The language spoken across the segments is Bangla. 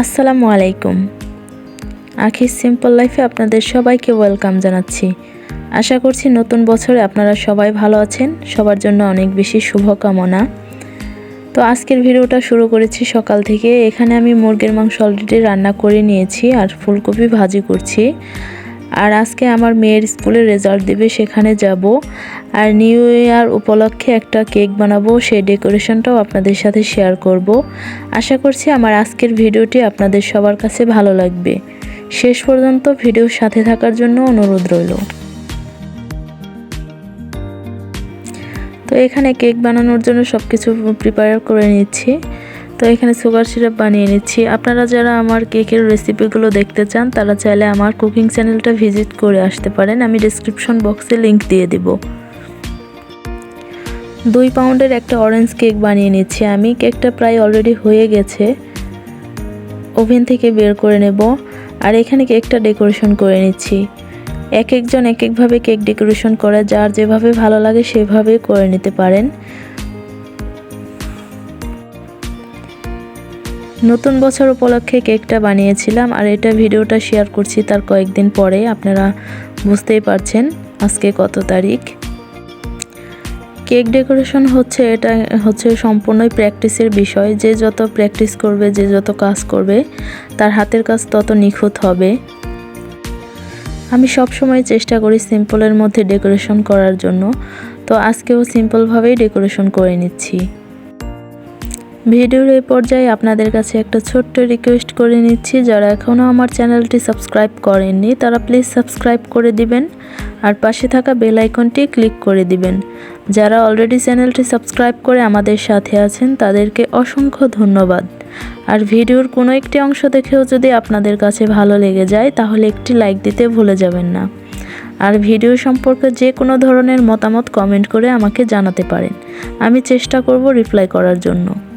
আসসালামু আলাইকুম। আখির সিম্পল লাইফে আপনাদের সবাইকে ওয়েলকাম জানাচ্ছি। আশা করছি নতুন বছরে আপনারা সবাই ভালো আছেন। সবার জন্য অনেক বেশি শুভকামনা। তো আজকের ভিডিওটা শুরু করেছি সকাল থেকে। এখানে আমি মুরগির মাংস অলরেডি রান্না করে নিয়েছি আর ফুলকপি ভাজি করছি। আর আজকে আমার মেয়ের স্কুলে রেজাল্ট দেবে, সেখানে যাব। আর নিউ ইয়ার উপলক্ষে একটা কেক বানাবো, সেই ডেকোরেশনটাও আপনাদের সাথে শেয়ার করব। আশা করছি আমার আজকের ভিডিওটি আপনাদের সবার কাছে ভালো লাগবে। শেষ পর্যন্ত ভিডিওর সাথে থাকার জন্য অনুরোধ রইল। তো এখানে কেক বানানোর জন্য সব কিছু প্রিপেয়ার করে নিচ্ছি। তো এখানে সুগার সিরাপ বানিয়ে নিচ্ছি। আপনারা যারা আমার কেকের রেসিপিগুলো দেখতে চান, তারা চাইলে আমার কুকিং চ্যানেলটা ভিজিট করে আসতে পারেন। আমি ডিসক্রিপশন বক্সে লিংক দিয়ে দিব। দুই পাউন্ডের একটা অরেঞ্জ কেক বানিয়ে নিচ্ছি আমি। কেকটা প্রায় অলরেডি হয়ে গেছে। ওভেন থেকে বের করে নেব। আর এখানে কেকটা ডেকোরেশন করে নিচ্ছি। এক একজন এক একভাবে কেক ডেকোরেশন করে, যার যেভাবে ভালো লাগে সেভাবেই করে নিতে পারেন। নতুন বছর উপলক্ষে কেকটা বানিয়েছিলাম আর এটা ভিডিওটা শেয়ার করছি তার কয়েকদিন পরে, আপনারা বুঝতেই পারছেন আজকে কত তারিখ। কেক ডেকোরেশন হচ্ছে, এটা হচ্ছে সম্পূর্ণই প্র্যাকটিসের বিষয়। যে যত প্র্যাকটিস করবে, যে যত কাজ করবে, তার হাতের কাজ তত নিখুঁত হবে। আমি সব সময় চেষ্টা করি সিম্পলের মধ্যে ডেকোরেশন করার জন্য। তো আজকেও সিম্পলভাবেই ডেকোরেশন করে নিচ্ছি। ভিডিওর এই পর্যায়ে আপনাদের কাছে একটা ছোট্ট রিকোয়েস্ট করে নিচ্ছি, যারা এখনও আমার চ্যানেলটি সাবস্ক্রাইব করেননি, তারা প্লিজ সাবস্ক্রাইব করে দিবেন আর পাশে থাকা বেল আইকনটি ক্লিক করে দিবেন। যারা অলরেডি চ্যানেলটি সাবস্ক্রাইব করে আমাদের সাথে আছেন, তাদেরকে অসংখ্য ধন্যবাদ। আর ভিডিওর কোনো একটি অংশ দেখেও যদি আপনাদের কাছে ভালো লেগে যায়, তাহলে একটি লাইক দিতে ভুলে যাবেন না। আর ভিডিও সম্পর্কে যে কোনো ধরনের মতামত কমেন্ট করে আমাকে জানাতে পারেন। আমি চেষ্টা করব রিপ্লাই করার জন্য।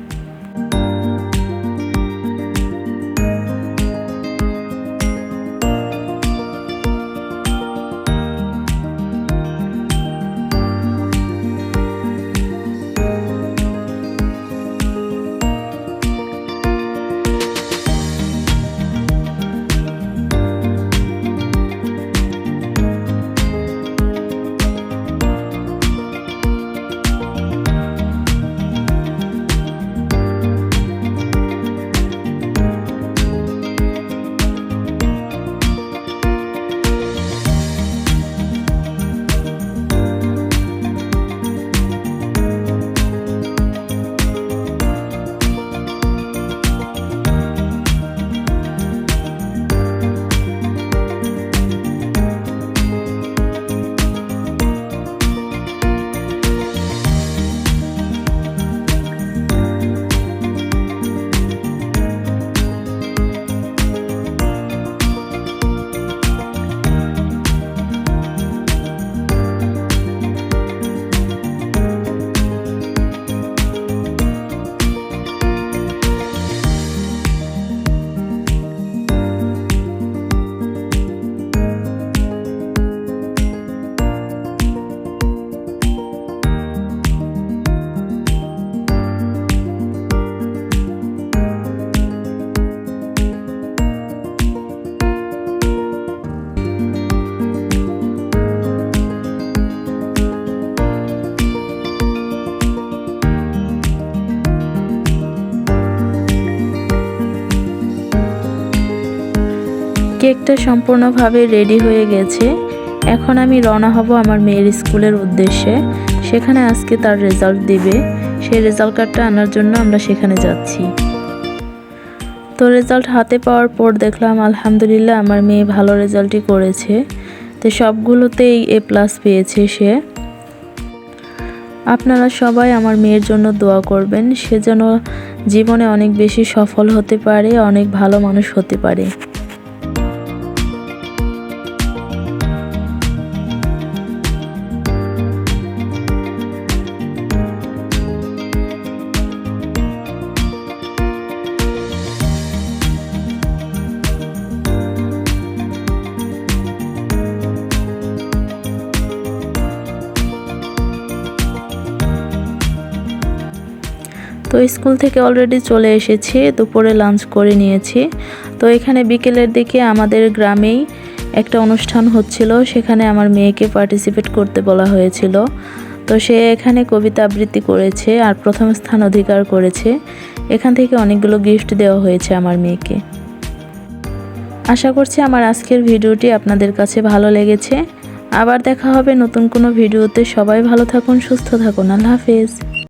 কেকটা সম্পূর্ণভাবে রেডি হয়ে গেছে। এখন আমি রওনা হব আমার মেয়ের স্কুলের উদ্দেশ্যে। সেখানে আজকে তার রেজাল্ট দিবে। সেই রেজাল্ট কার্ডটা আনার জন্য আমরা সেখানে যাচ্ছি। তো রেজাল্ট হাতে পাওয়ার পর দেখলাম, আলহামদুলিল্লাহ আমার মেয়ে ভালো রেজাল্টই করেছে। তো সবগুলোতেই এ প্লাস পেয়েছে সে। আপনারা সবাই আমার মেয়ের জন্য দোয়া করবেন। সে যেন জীবনে অনেক বেশি সফল হতে পারে, অনেক ভালো মানুষ হতে পারে। তো স্কুল থেকে অলরেডি চলে এসেছি, দুপুরে লাঞ্চ করে নিয়েছি। তো এখানে বিকেলের দিকে আমাদের গ্রামেই একটা অনুষ্ঠান হচ্ছিল, সেখানে আমার মেয়েকে পার্টিসিপেট করতে বলা হয়েছিল। তো সে এখানে কবিতা আবৃত্তি করেছে আর প্রথম স্থান অধিকার করেছে। এখান থেকে অনেকগুলো গিফট দেওয়া হয়েছে আমার মেয়েকে। আশা করছি আমার আজকের ভিডিওটি আপনাদের কাছে ভালো লেগেছে। আবার দেখা হবে নতুন কোনো ভিডিওতে। সবাই ভালো থাকুন, সুস্থ থাকুন। আল্লাহ হাফেজ।